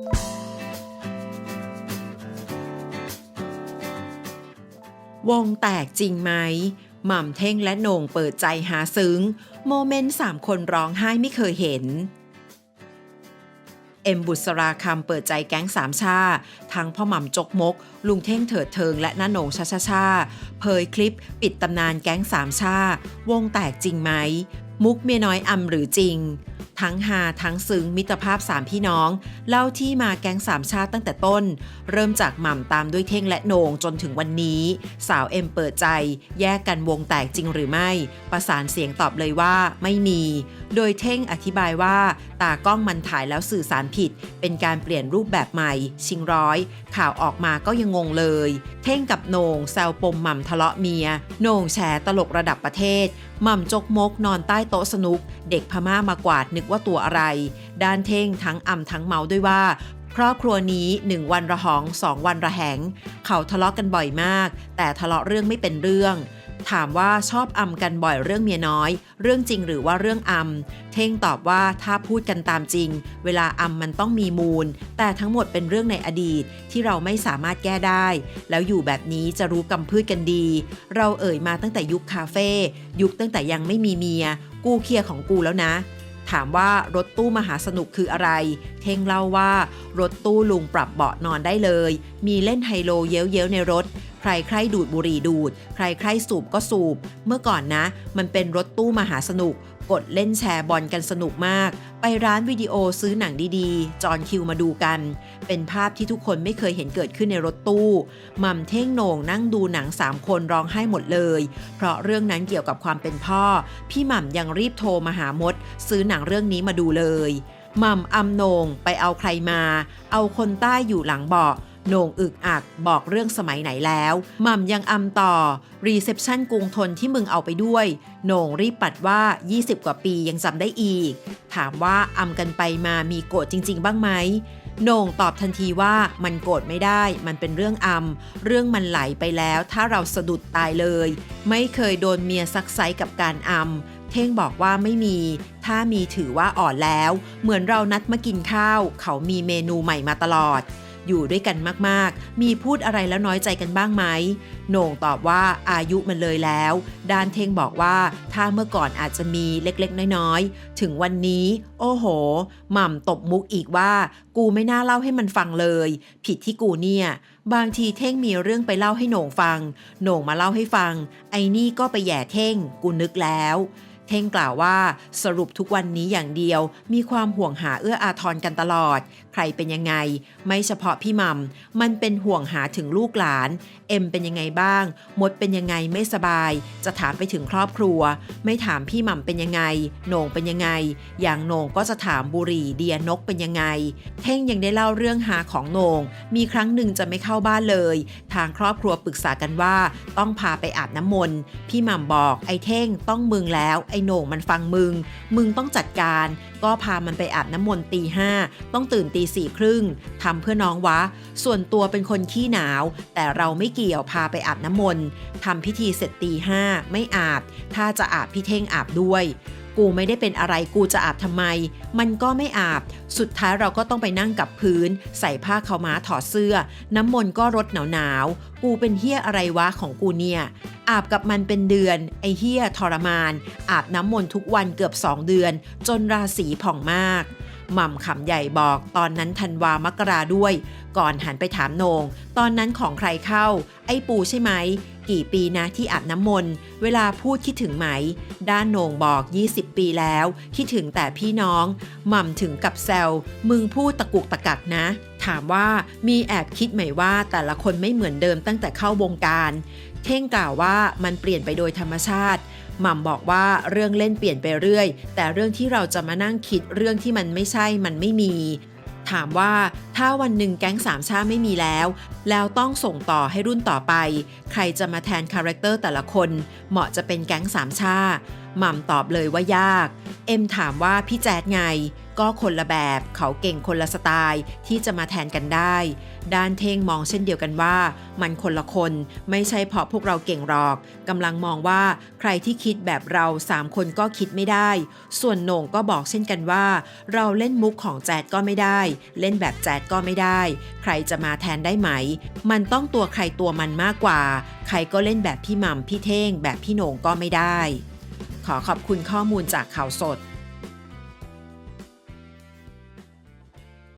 วงแตกจริงไหม หม่ำเท่งและโหน่งเปิดใจหาซึ้ง โมเมนต์สามคนร้องไห้ไม่เคยเห็น เอ็มบุษราคำเปิดใจแก๊งสามชา ทั้งพ่อหม่ำจกมก ลุงเท่งเถิดเทิงและน้าโหน่งชาชาชาเผยคลิปปิดตำนานแก๊งสามชา วงแตกจริงไหม มุกเมียน้อยอำหรือจริง ทั้งฮาทั้งซึ้งมิตรภาพสามพี่น้อง เล่าที่มาแก๊งสามชาติตั้งแต่ต้น เริ่มจากหม่ำตามด้วยเท่งและโหนงจนถึงวันนี้ สาวเอ็มเปิดใจ แยกกันวงแตกจริงหรือไม่ ประสานเสียงตอบเลยว่าไม่มี โดยเท่งอธิบายว่า ตากล้องมันถ่ายแล้วสื่อสารผิด เป็นการเปลี่ยนรูปแบบใหม่ ชิงร้อย ข่าวออกมาก็ยังงงเลย เท่งกับโหนงแซวปมหม่ำทะเลาะเมียโหนงแฉตลกระดับประเทศหม่ำจกมกนอนใต้โต๊ะสนุก เด็กพม่ามากวาดนึกว่าตัวอะไร ด้านเท่งทั้งอ่ำทั้งเมาด้วยว่าครอบครัวนี้1วันระหองสองวันระแหง เขาทะเลาะกันบ่อยมาก แต่ทะเลาะเรื่องไม่เป็นเรื่อง ถามว่าชอบอำกันบ่อยเรื่องเมียน้อย เรื่องจริงหรือว่าเรื่องอำเท่งตอบว่าถ้าพูดกันตามจริง เวลาอำมันต้องมีมูล แต่ทั้งหมดเป็นเรื่องในอดีตที่เราไม่สามารถแก้ได้ แล้วอยู่แบบนี้จะรู้กำพืชกันดี เราเอ่ยมาตั้งแต่ยุคคาเฟ่ยุคตั้งแต่ยังไม่มีเมีย กูเคลียร์ของกูแล้วนะถามว่ารถตู้มหาสนุกคืออะไร เท่งเล่าว่า รถตู้ลุงปรับเบาะนอนได้เลย มีเล่นไฮโลเย้ยวๆในรถ ใครใครดูดบุหรี่ดูด ใครใครสูบก็สูบ เมื่อก่อนนะ มันเป็นรถตู้มหาสนุก กดเล่นแชร์บอลกันสนุกมาก ไปร้านวิดีโอซื้อหนังดีๆ จอนคิวมาดูกัน เป็นภาพที่ทุกคนไม่เคยเห็นเกิดขึ้นในรถตู้ม่ำเท่งโหน่งนั่งดูหนัง3คนร้องไห้หมดเลย เพราะเรื่องนั้นเกี่ยวกับความเป็นพ่อ พี่หม่ำยังรีบโทรมาหามด ซื้อหนังเรื่องนี้มาดูเลยหม่ำอำโหน่งไปเอาใครมา เอาคนใต้อยู่หลังเบาะ โหน่งอึกอักบอกเรื่องสมัยไหนแล้วหม่ำยังอำต่อ รีเซพชันกรุงทนที่มึงเอาไปด้วยโหน่งรีบปัดว่า 20 กว่าปียังจำได้อีก ถามว่าอำกันไปมามีโกรธจริง ๆ บ้างไหมโหน่งตอบทันทีว่ามันโกรธไม่ได้ มันเป็นเรื่องอำเรื่องมันไหลไปแล้ว ถ้าเราสะดุดตายเลย ไม่เคยโดนเมียซักไซกับการอำเท่งบอกว่าไม่มี ถ้ามีถือว่าอ่อนแล้ว เหมือนเรานัดมากินข้าว เขามีเมนูใหม่มาตลอด อยู่ด้วยกันมากๆ มีพูดอะไรแล้วน้อยใจกันบ้างไหมโหน่งตอบว่าอายุมันเลยแล้ว ดานเท่งบอกว่าถ้าเมื่อก่อนอาจจะมีเล็กๆ น้อยๆ ถึงวันนี้ โอ้โห หม่ำตบมุกอีกว่า กูไม่น่าเล่าให้มันฟังเลย ผิดที่กูเนี่ย บางทีเท่งมีเรื่องไปเล่าให้โหน่งฟัง โหน่งมาเล่าให้ฟัง ไอ้นี่ก็ไปแย่เท่ง กูนึกแล้ว เท่งกล่าวว่าสรุปทุกวันนี้อย่างเดียว มีความห่วงหาเอื้ออาทรกันตลอด ใครเป็นยังไง ไม่เฉพาะพี่หมัมมันเป็นห่วงหาถึงลูกหลาน เอ็มเป็นยังไงบ้าง มดเป็นยังไงไม่สบาย จะถามไปถึงครอบครัว ไม่ถามพี่หม่ำเป็นยังไงโหน่งเป็นยังไง อย่างโหน่งก็จะถามบุรีเดียนกเป็นยังไง เท่งยังได้เล่าเรื่องหาของโหน่งมีครั้งหนึ่งจะไม่เข้าบ้านเลย ทางครอบครัวปรึกษากันว่า ต้องพาไปอาบน้ำมนต์พี่หม่ำบอกไอ้เท่งต้องมึงแล้วไอ้โหน่งมันฟังมึง มึงต้องจัดการ ก็พามันไปอาบน้ำมนต์ตีห้าต้องตื่นตีสี่ครึ่งทำเพื่อน้องวะ ส่วนตัวเป็นคนขี้หนาว แต่เราไม่เกี่ยวพาไปอาบน้ำมนต์ทำพิธีเสร็จตีห้าไม่อาบ ถ้าจะอาบพี่เท่งอาบด้วย กูไม่ได้เป็นอะไรกูจะอาบทำไม มันก็ไม่อาบ สุดท้ายเราก็ต้องไปนั่งกับพื้น ใส่ผ้าขาวม้าถอดเสื้อ น้ำมนต์ก็รดหนาวหนาวๆกูเป็นเฮียอะไรวะของกูเนี่ยอาบกับมันเป็นเดือน ไอเฮียทรมาน อาบน้ำมนต์ทุกวันเกือบ 2 เดือน จนราศีผ่องมากหม่ำขำใหญ่บอกตอนนั้นธันวามกราด้วย ก่อนหันไปถามโนง ตอนนั้นของใครเข้า ไอ้ปูใช่ไหม กี่ปีนะที่อาบน้ำมนต์ เวลาพูดคิดถึงไหม ด้านโหน่งบอก 20 ปีแล้ว คิดถึงแต่พี่น้องหม่ำถึงกับแซวมึงพูดตะกุกตะกักนะ ถามว่ามีแอบคิดไหมว่าแต่ละคนไม่เหมือนเดิมตั้งแต่เข้าวงการ เท่งกล่าวว่ามันเปลี่ยนไปโดยธรรมชาติหม่ำบอกว่าเรื่องเล่นเปลี่ยนไปเรื่อย แต่เรื่องที่เราจะมานั่งคิดเรื่องที่มันไม่ใช่มันไม่มี ถามว่าถ้าวันหนึ่งแก๊งสามชาไม่มีแล้ว แล้วต้องส่งต่อให้รุ่นต่อไป ใครจะมาแทนคาแรคเตอร์แต่ละคน เหมาะจะเป็นแก๊งสามชาหม่ำตอบเลยว่ายาก เอ็มถามว่าพี่แจ๊ดไง ก็คนละแบบ เขาเก่งคนละสไตล์ที่จะมาแทนกันได้ ด้านเท่งมองเช่นเดียวกันว่า มันคนละคนไม่ใช่เพราะพวกเราเก่งหรอกกำลังมองว่าใครที่คิดแบบเราสามคนก็คิดไม่ได้ ส่วนโหน่งก็บอกเช่นกันว่า เราเล่นมุกของแจดก็ไม่ได้ เล่นแบบแจดก็ไม่ได้ ใครจะมาแทนได้ไหม มันต้องตัวใครตัวมันมากกว่า ใครก็เล่นแบบพี่ม่ำพี่เท่ง แบบพี่โหน่งก็ไม่ได้ ขอขอบคุณข้อมูลจากข่าวสด